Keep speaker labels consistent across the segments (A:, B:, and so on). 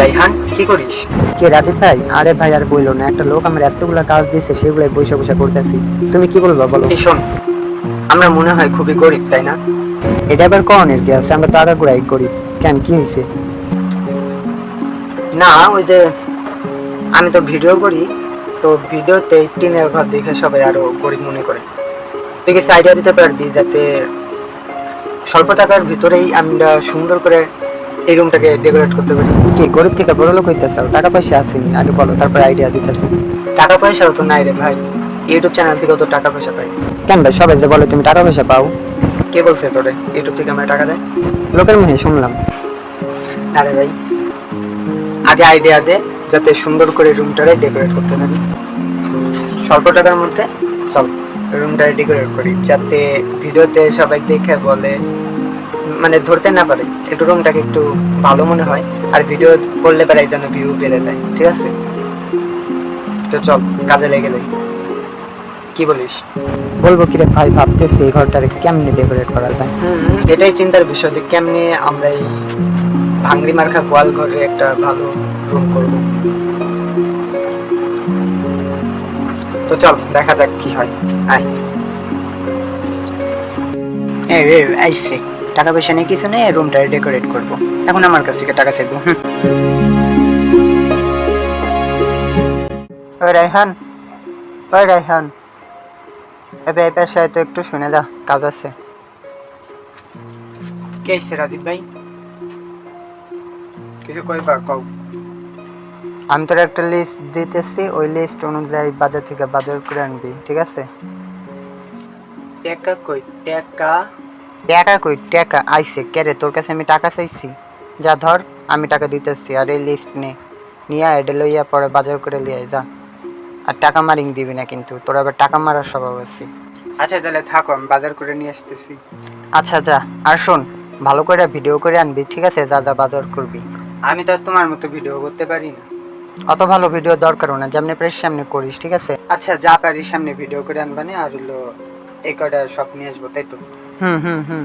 A: রাইহান কি করিস?
B: কে রাজীব ভাই? আরে ভাই আর বইলো না। একটা লোক আমার এতগুলা কাজ দিয়েছে সেগুলাই বসে বসে করতেছি। তুমি কি বলবা বলো?
A: এই শোন আমরা মনে হয় খুবই গরিব তাই না?
B: এটা আবার কনের কি আছে আমরা তো করি কেন কি হয়েছে
A: না ওই যে আমি তো ভিডিও করি তো ভিডিওতে টিনের ঘর দেখে সবাই আরও গরিব মনে করে। তুই কিছু আইডিয়া দিতে পারবি যাতে স্বল্প টাকার ভিতরেই আমরা সুন্দর করে এই রুমটাকে ডেকোরেট করতে পারি।
B: কি গরিব থেকে বড় লোক হইতেছে? টাকা পয়সা আসেনি আগে বলো তারপর আইডিয়া দিতেছি।
A: টাকা পয়সাও তো নাই রে ভাই। ইউটিউব চ্যানেল থেকে তো টাকা পয়সা পাই।
B: কেন ভাই সবাই যে বলে তুমি টাকা পয়সা পাও।
A: কে বলছে তোরে? ইউটিউব থেকে আমরা টাকা দেয়
B: লোকের মুখে শুনলাম।
A: আরে ভাই আগে আইডিয়া দে যাতে সুন্দর করে রুমটারে ডেকোরেট করতে পারি। স্বল্প টাকার মধ্যে চল রুমটারে ডেকোরেট করি যাতে ভিডিওতে সবাই দেখে বলে মানে ধরতে না পারে একটু রুমটাকে একটু ভালো মনে হয় আর ভিডিও করলে পারে যেন ভিউ বেড়ে যায় ঠিক আছে? তো চল কাজে লেগে যাই। কি বলিস?
B: বলব কি রে ভাই ভাবতেছি এই ঘরটারে কেমনে ডেকোরেট করা যায়?
A: এটাই চিন্তার বিষয় যে কেমনে আমরা এই ভাঙড়ি মার্কা গোয়াল ঘরে একটা ভালো রুম করব। তো চল দেখা যাক কি হয়। আয়। এই এই আইসে। টাকা পয়সা নেই কিছু নেই রুমটা ডেকোরেট করব। এখন আমার কাছ থেকে টাকা চাইব ওই রাইহান ওই এবার এই পেশায় তো একটু শুনে যা কাজ আছে। কে এসছে রাজীব ভাই? কিছু কইবা কও। আমি তোর একটা লিস্ট দিতেছি ওই লিস্ট অনুযায়ী বাজার থেকে বাজার করে আনবি ঠিক আছে? টাকা কই? টাকা? টাকা কই? টাকা আইছে। কেরে তোর কাছে আমি টাকা চাইছি? যা ধর আমি টাকা দিতেছি। আর এই লিস্ট নে। নিয়ে এটা লইয়া পরে বাজার করে লিয়ে যা। আর টাকা মারিং দিবি না কিন্তু। তোর আবার টাকা মারার স্বভাব আছে। আচ্ছা তাহলে থাকো আমি বাজার করে নিয়ে আসতেছি। আচ্ছা যা। আর শোন ভালো করে ভিডিও করে আনবি ঠিক আছে? যা যা বাজার করবি। আমি তো আর তোমার মতো ভিডিও করতে পারি না। অত ভালো ভিডিও দরকারও না। যেমনি প্রেস সামনে করিস ঠিক আছে? আচ্ছা যা পারি সামনে ভিডিও করে আনবানি আর হলো এই কয়টা সব নিয়ে আসব তাই তো? হুম হুম হুম।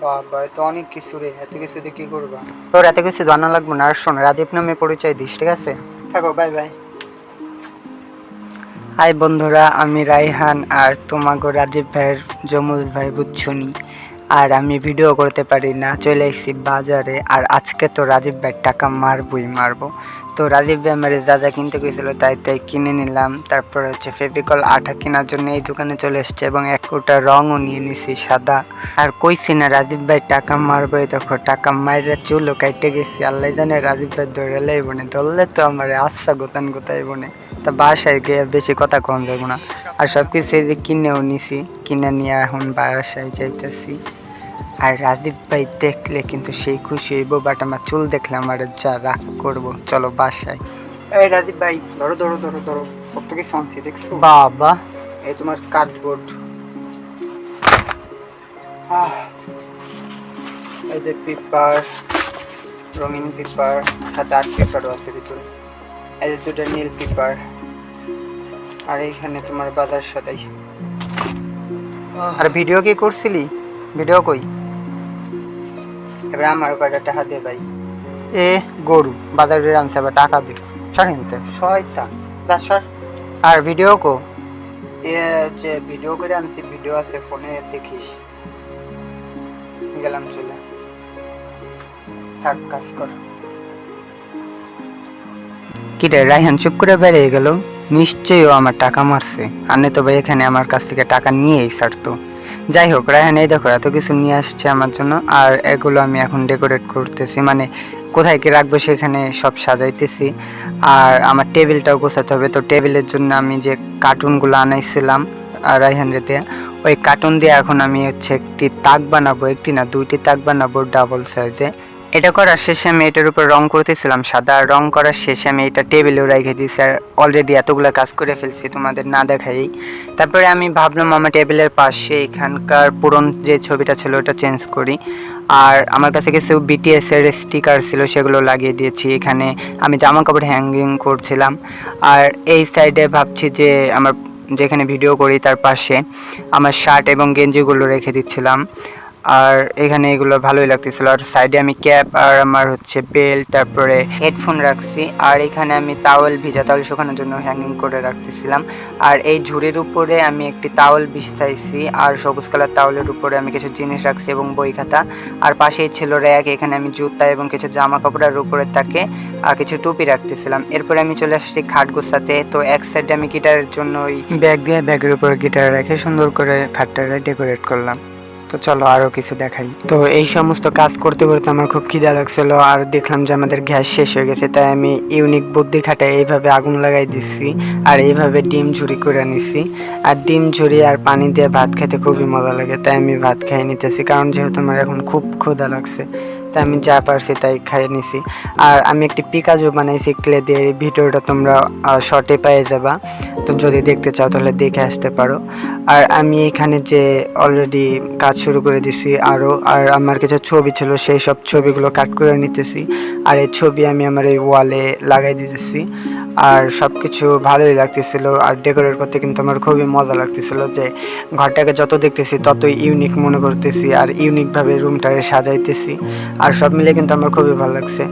A: বাবা তো অনেক কিছু রে এত কিছু দিয়ে কি করবা? তোর এত কিছু জানা লাগবে না আর শোন রাজীব নামে পরিচয় দিস ঠিক আছে? থাকো বাই বাই। হাই বন্ধুরা আমি রাইহান আর তোমাকে রাজীব ভাইয়ের জমুল ভাই বুঝছনি আর আমি ভিডিও করতে পারি না। চলে এসেছি বাজারে আর আজকে তো রাজীব ভাই টাকা মারবই মারবো। তো রাজীব ভাই আমার যা কিনতে গেছিল, তাই তাই কিনে নিলাম। তারপর হচ্ছে ফেভিকল আঠা কেনার জন্য এই দোকানে চলে এসছে এবং এক কোটা রঙও নিয়ে নিছি সাদা। আর কইছি না, রাজীব ভাই টাকা মারবো এই দেখো টাকা মাইরা চুলো কাইটে গেছি। আল্লাহ জানে রাজীব ভাই ধরে লাইব না, ধরলে তো আমার আচ্ছা গোতান গোতাইব না। তা বাসায় গিয়ে বেশি কথা কম যাব না। আর সব কিছু কিনেও নিছি, কিনে নিয়ে এখন বাসায় যাইতেছি। আর রাজীব ভাই দেখলে কিন্তু সেই খুশি হইব বাট আমার চুল দেখলে আমার যা রাগ করব। চলো বাসায়। এই রাজীব ভাই ধরো ধরো ধরো ধরো। কত কিছু আনছি দেখছ? বাবা। এই তোমার কার্ডবোর্ড এই যে পেপার রঙিন পেপার সাথে আর্ট পেপারও আছে ভিতরে। এই যে দুটো নীল পেপার আর এইখানে তোমার বাজার সদাই আর ভিডিও কি করছিলি? ভিডিও কই? এবার আমার কয়টা টাকা দে ভাই। এ গরু, বাজারে আনছে আবার টাকা দে। সর হিনতে শয়তান। যা সর। আর ভিডিও কো। এ যে ভিডিও করে আনছি, ভিডিও আছে ফোনে, দেখিস। গেলাম চলে। থাক, কাজ কর। কি রে, রায়হান চুপ করে বেরিয়ে গেল? নিশ্চয়ই ও আমার টাকা মারছে। আনে তো ভাই এখানে আমার কাছ থেকে টাকা নিয়েই ছাড়তো। যাই হোক, রায়হান, এই দেখো, এত কিছু নিয়ে আসছে আমার জন্য, আর এগুলো আমি এখন ডেকোরেট করতেছি মানে কোথায় কি রাখব সেখানে সব সাজাইতেছি, আর আমার টেবিলটাও গোছাতে হবে, তো টেবিলের জন্য আমি যে কার্টুনগুলো আনাইছিলাম রায়হান রেতে, ওই কার্টুন দিয়ে এখন আমি হচ্ছে একটি তাক বানাবো, একটি না, দুইটি তাক বানাবো ডাবল সাইজে এটা করার শেষে আমি এটার উপর রং করতেছিলাম, সাদা রং করার শেষে আমি এটা টেবিলেও রেখে দিয়েছি আর অলরেডি এতগুলো কাজ করে ফেলছি তোমাদের না দেখাই। তারপরে আমি ভাবলাম আমার টেবিলের পাশে এখানকার পুরন যে ছবিটা ছিল ওটা চেঞ্জ করি। আর আমার কাছে কিছু বিটিএস এর স্টিকার ছিল, সেগুলো লাগিয়ে দিয়েছি। এখানে আমি জামা কাপড় হ্যাঙ্গিং করছিলাম। আর এই সাইডে ভাবছি যে আমার যেখানে ভিডিও করি তার পাশে আমার শার্ট এবং গেঞ্জিগুলো রেখে দিচ্ছিলাম। আর এখানে এগুলো ভালোই লাগতেছিল। আর সাইডে আমি ক্যাপ আর আমার হচ্ছে বেল্ট তারপরে হেডফোন রাখছি। আর এখানে আমি তাওয়েল ভিজা তাওয়েল শুকানোর জন্য হ্যাঙ্গিং করে রাখতেছিলাম। আর এই ঝুড়ির উপরে আমি একটি তাওয়েল বিছাইছি। আর সবুজ কালার তাওয়েলের উপরে আমি কিছু জিনিস রাখছি এবং বই খাতা। আর পাশেই ছিল র্যাক এখানে আমি জুতা এবং কিছু জামা কাপড়ের উপরে তাকে আর কিছু টুপি রাখতেছিলাম। এরপরে আমি চলে আসছি খাট গোছাতে তো এক সাইডে আমি গিটারের জন্য ওই ব্যাগ দিয়ে ব্যাগের উপরে গিটার রেখে সুন্দর করে খাটটারে ডেকোরেট করলাম। তো চলো আরও কিছু দেখাই। তো এই সমস্ত কাজ করতে করতে আমার খুব খিদা লাগছিল আর দেখলাম যে আমাদের গ্যাস শেষ হয়ে গেছে, তাই আমি ইউনিক বুদ্ধি খাটায় এইভাবে আগুন লাগাই দিচ্ছি আর এইভাবে ডিম ঝুরি করে নিছি। আর ডিম ঝুরি আর পানি দিয়ে ভাত খেতে খুবই মজা লাগে, তাই আমি ভাত খেয়ে নিতেছি, কারণ যেহেতু আমার এখন খুব ক্ষুধা লাগছে। তাই আমি যা পারছি তাই খাইয়ে নিছি। আর আমি একটি পিকাজু বানাইছি ক্লে দিয়ে ভিডিওটা তোমরা শর্টে পেয়ে যাবা। তো যদি দেখতে চাও তাহলে দেখে আসতে পারো। আর আমি এখানে যে অলরেডি কাজ শুরু করে দিছি আরও আর আমার কিছু ছবি ছিল, সেই সব ছবিগুলো কাট করে নিতেছি। আর এই ছবি আমি আমার এই ওয়ালে লাগাই দিতেছি। আর সব কিছু ভালোই লাগতেছিল, আর ডেকোরেট করতে কিন্তু আমার খুবই মজা লাগতেছিল যে ঘরটাকে যত দেখতেছি ততই ইউনিক মনে করতেছি, আর ইউনিকভাবে রুমটাকে সাজাইতেছি। আর সব মিলে কিন্তু আমার খুবই ভালো লাগছে।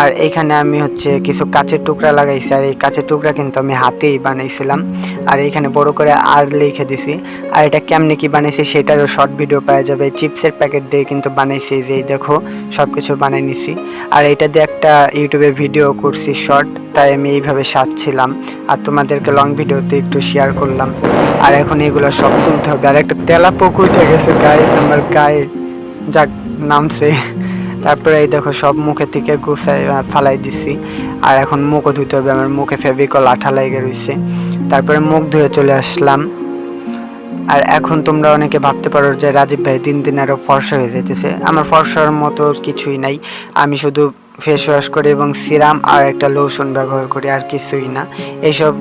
A: আর এইখানে আমি হচ্ছে কিছু কাচের টুকরা লাগাইছি, আর এই কাচের টুকরা কিন্তু আমি হাতেই বানাইছিলাম। আর এইখানে বড় করে আর লিখে দিছি। আর এটা কেমনে কি বানাইছি সেটারও শর্ট ভিডিও পাওয়া যাবে। চিপসের প্যাকেট দিয়ে কিন্তু বানাইছি যে দেখো সব কিছু বানাই নিছি। আর এটা দিয়ে একটা ইউটিউবে ভিডিও করছি শর্ট তাই আমি এইভাবে সাজছিলাম। আর তোমাদেরকে লং ভিডিওতে একটু শেয়ার করলাম। আর এখন এগুলো সব তুলতে হবে। আর একটা তেলা পুকুর গেছে গায়ে আমার গায়ে। যাক, নামছে। তারপরে এই দেখো সব মুখে থেকে গুছাই ফালাই দিছি। আর এখন মুখও ধুইতে হবে, আমার মুখে ফেভিকল আঠা লাগে রয়েছে তারপরে মুখ ধুয়ে চলে আসলাম। আর এখন তোমরা অনেকে ভাবতে পারো যে রাজীব ভাই দিন দিন আরও ফর্সা হয়ে যেতেছে আমার ফর্সার মতো কিছুই নাই। আমি শুধু ফেস ওয়াশ করি এবং সিরাম আর একটা লোশন ব্যবহার করি, আর কিছুই না। এইসব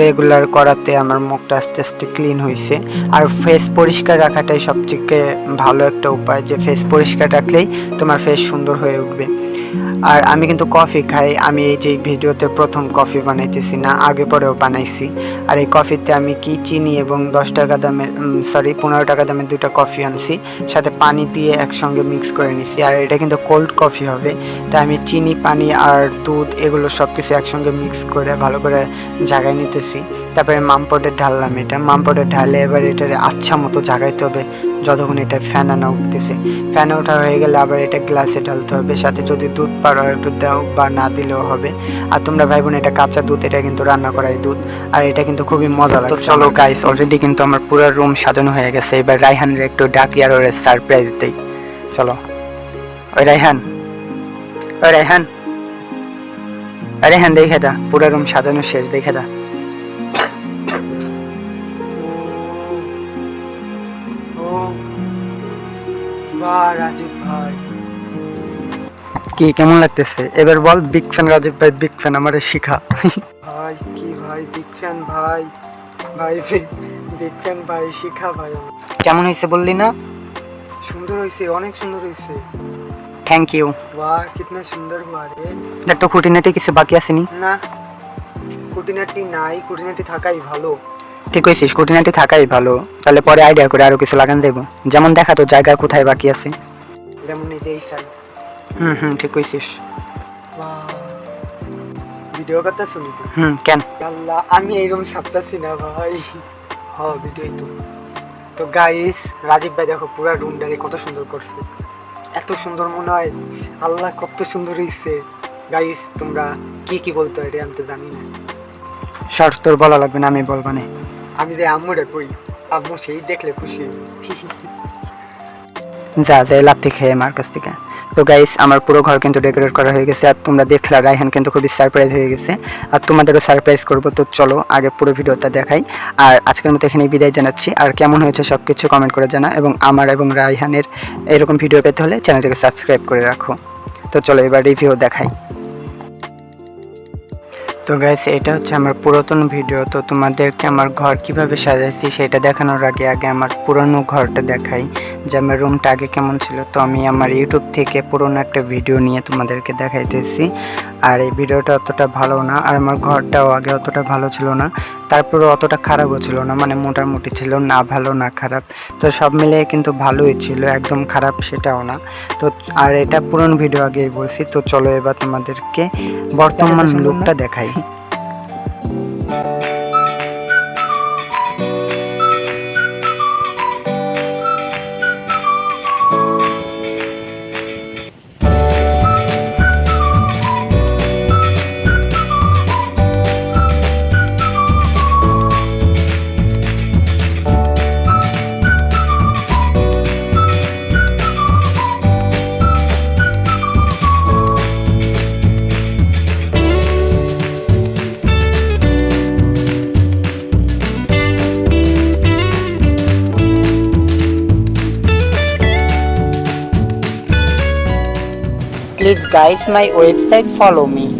A: রেগুলার করাতে আমার মুখটা আস্তে আস্তে ক্লিন হয়েছে আর ফেস পরিষ্কার রাখাটাই সবথেকে ভালো একটা উপায়, যে ফেস পরিষ্কার রাখলেই তোমার ফেস সুন্দর হয়ে উঠবে। আর আমি কিন্তু কফি খাই, আমি এই যে ভিডিওতে প্রথম কফি বানাইতেছি না, আগে পরেও বানাইছি। আর এই কফিতে আমি কি চিনি এবং দশ টাকা দামের সরি পনেরো টাকা দামের দুটো কফি আনছি, সাথে পানি দিয়ে একসঙ্গে মিক্স করে নিছি। আর এটা কিন্তু কোল্ড কফি হবে, তাই আমি চিনি পানি আর দুধ এগুলো সব কিছু একসঙ্গে মিক্স করে ভালো করে জাগাই নিতেছি। তারপরে মামপটে ঢাললাম এটা। মামপটে ঢালে এবার এটা আচ্ছা মতো জাগাইতে হবে যতক্ষণ এটা ফ্যান আনা উঠতেছে। ফ্যান ওঠা হয়ে গেলে আবার এটা গ্লাসে ঢালতে হবে। সাথে যদি দুধ পারো একটু দাও বা না দিলেও হবে। আর তোমরা ভাই বোন এটা কাঁচা দুধ এটা কিন্তু রান্না করাই দুধ। আর এটা কিন্তু খুবই মজা লাগে চলো গাইস অলরেডি কিন্তু আমার পুরো রুম সাজানো হয়ে গেছে। এবার রাইহানের একটু ডাকি আর ওরে সারপ্রাইজ দেই। চলো। ওই রাইহান আরে হ্যাঁ দেখে দা পুরো রুম সাজানো শেষ দেখে দা। কি কেমন লাগতেছে? এবার বল বিগ ফ্যান রাজীব ভাই বিগ ফ্যান আমারে শিখা। ভাই কি ভাই বিগ ফ্যান ভাই। ভাই বিগ ফ্যান ভাই শিখা ভাই। কেমন হয়েছে বললি না? সুন্দর হয়েছে অনেক সুন্দর হয়েছে। থ্যাংক ইউ
B: वाह कितना सुंदर हुआ रे
A: দেখ তো খুঁটিনাটি কিছু বাকি আসেনি
B: না খুঁটিনাটি নাই খুঁটিনাটি থাকাই ভালো
A: ঠিক হয়েছিস খুঁটিনাটি থাকাই ভালো তাহলে পরে আইডিয়া করে আরো কিছু লাগান দেবো যেমন দেখা তো জায়গা কোথায় বাকি আছে
B: যেমন এই যে এই সাইড
A: হুম হুম ঠিক কইছিস
B: ভিডিও কথা শুনি তো
A: হুম কেন
B: আল্লাহ আমি এইরকম সাপতাছি না ভাই হ ভিডিওই তো তো গাইস রাজীব ভাই দেখো পুরো রুমটারে কত সুন্দর করছে এত সুন্দর মনে হয়। আল্লাহ কত সুন্দর হয়েছে গাইস তোমরা কি কি বলতে হয় আমি তো জানি না।
A: শর্ট তোর বলা লাগবে না, আমি বলবানে
B: আমি যে আম্মুরে কই, আম্মু সেই দেখলে খুশি।
A: যা যা লাত্তি খেয়ে মার কাছ থেকে। তো গাইস আমার পুরো ঘর কিন্তু ডেকোরেট করা হয়ে গেছে, আর তোমরা দেখলা রায়হান কিন্তু খুবই সারপ্রাইজ হয়ে গেছে। আর তোমাদেরও সারপ্রাইজ করব, তো চলো আগে পুরো ভিডিওটা দেখাই। আর আজকের মতো এখানেই বিদায় জানাচ্ছি, আর কেমন হয়েছে সব কিছু কমেন্ট করে জানা এবং আমার এবং রায়হানের এরকম ভিডিও পেতে হলে চ্যানেলটিকে সাবস্ক্রাইব করে রাখো। তো চলো এবার রিভিউ দেখাই। তো গাইস এটা হচ্ছে আমার পুরাতন ভিডিও তো তোমাদেরকে আমার ঘর কীভাবে সাজাইছি সেটা দেখানোর আগে আগে আমার পুরনো ঘরটা দেখাই যে আমার রুমটা আগে কেমন ছিল। তো আমি আমার ইউটিউব থেকে পুরনো একটা ভিডিও নিয়ে তোমাদেরকে দেখাইতেছি। আর এই ভিডিওটা অতটা ভালো না আর আমার ঘরটাও আগে অতটা ভালো ছিল না তারপরে অতটা খারাপও ছিল না মানে মোটামুটি ছিল না ভালো না খারাপ। তো সব মিলিয়ে কিন্তু ভালোই ছিল একদম খারাপ সেটাও না। তো আর এটা পুরনো ভিডিও আগেই বলছি তো চলো এবার তোমাদেরকে বর্তমান লুকটা দেখাই। Guys, my website follow me.